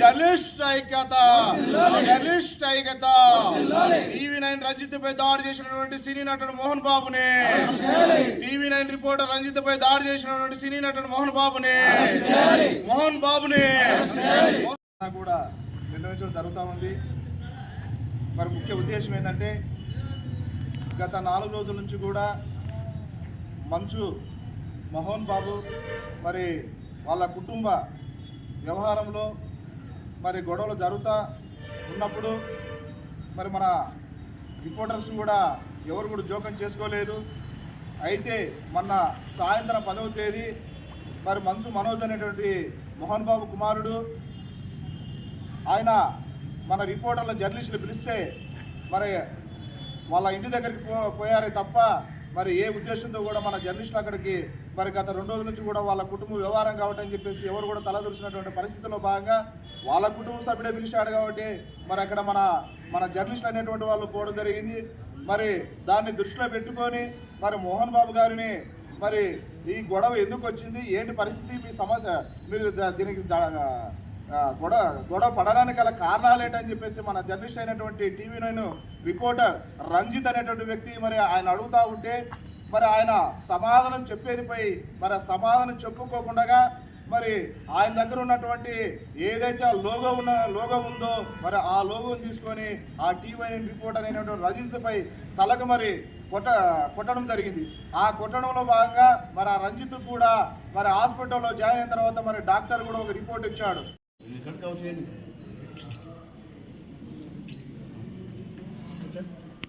Journalist ఐక్యత journalist ఐక్యత TV nine Ranjith పై దాడి చేసినటువంటి సినీ నటుడు మోహన్ బాబుని. టీవీ నైన్ రిపోర్టర్ రంజిత్ పై దాడి చేసినటువంటి సినీ నటుడు మోహన్ బాబుని. మోహన్ బాబుని. కూడా నిర్ణయించడం జరుగుతూ ఉంది. మరి ముఖ్య ఉద్దేశం ఏంటంటే గత నాలుగు రోజుల నుంచి కూడా మంచు మోహన్ బాబు మరి వాళ్ళ కుటుంబ వ్యవహారంలో మరి గొడవలు జరుగుతూ ఉన్నప్పుడు మరి మన రిపోర్టర్స్ కూడా ఎవరు కూడా జోకం చేసుకోలేదు. అయితే మొన్న సాయంత్రం పదవ తేదీ మరి మంచు మనోజ్ అనేటువంటి మోహన్ బాబు కుమారుడు ఆయన మన రిపోర్టర్ల జర్నలిస్టులు పిలిస్తే మరి వాళ్ళ ఇంటి దగ్గరికి పో పోయారే తప్ప మరి ఏ ఉద్దేశంతో కూడా మన జర్నలిస్టులు అక్కడికి మరి గత రెండు రోజుల నుంచి కూడా వాళ్ళ కుటుంబ వ్యవహారం కాబట్టి అని చెప్పేసి ఎవరు కూడా తలదూర్చినటువంటి పరిస్థితుల్లో భాగంగా వాళ్ళ కుటుంబ సభ్యుడే పిలిచాడు కాబట్టి మరి అక్కడ మన మన జర్నలిస్టులు అనేటువంటి వాళ్ళు పోవడం జరిగింది. మరి దాన్ని దృష్టిలో పెట్టుకొని మరి మోహన్ బాబు గారిని మరి ఈ గొడవ ఎందుకు వచ్చింది? ఏంటి పరిస్థితి? మీ సమస్య మీరు దీనికి గొడవ గొడవ పడడానికి గల కారణాలు ఏంటని చెప్పేసి మన జర్నలిస్ట్ అయినటువంటి టీవీ నైన్ రిపోర్టర్ రంజిత్ అనేటువంటి వ్యక్తి మరి ఆయన అడుగుతూ ఉంటే మరి ఆయన సమాధానం చెప్పేది పోయి మరి సమాధానం చెప్పుకోకుండా మరి ఆయన దగ్గర ఉన్నటువంటి ఏదైతే ఆ లోగో ఉన్న లోగో ఉందో మరి ఆ లోగోని తీసుకొని ఆ టీవీ రిపోర్ట్ అనేటువంటి రజిత్పై తలకు మరి కొట్ట కొట్టడం జరిగింది. ఆ కొట్టడంలో భాగంగా మరి ఆ రంజిత్ కూడా మరి హాస్పిటల్లో జాయిన్ అయిన తర్వాత మరి డాక్టర్ కూడా ఒక రిపోర్ట్ ఇచ్చాడు. ગણકાવ છે નહીં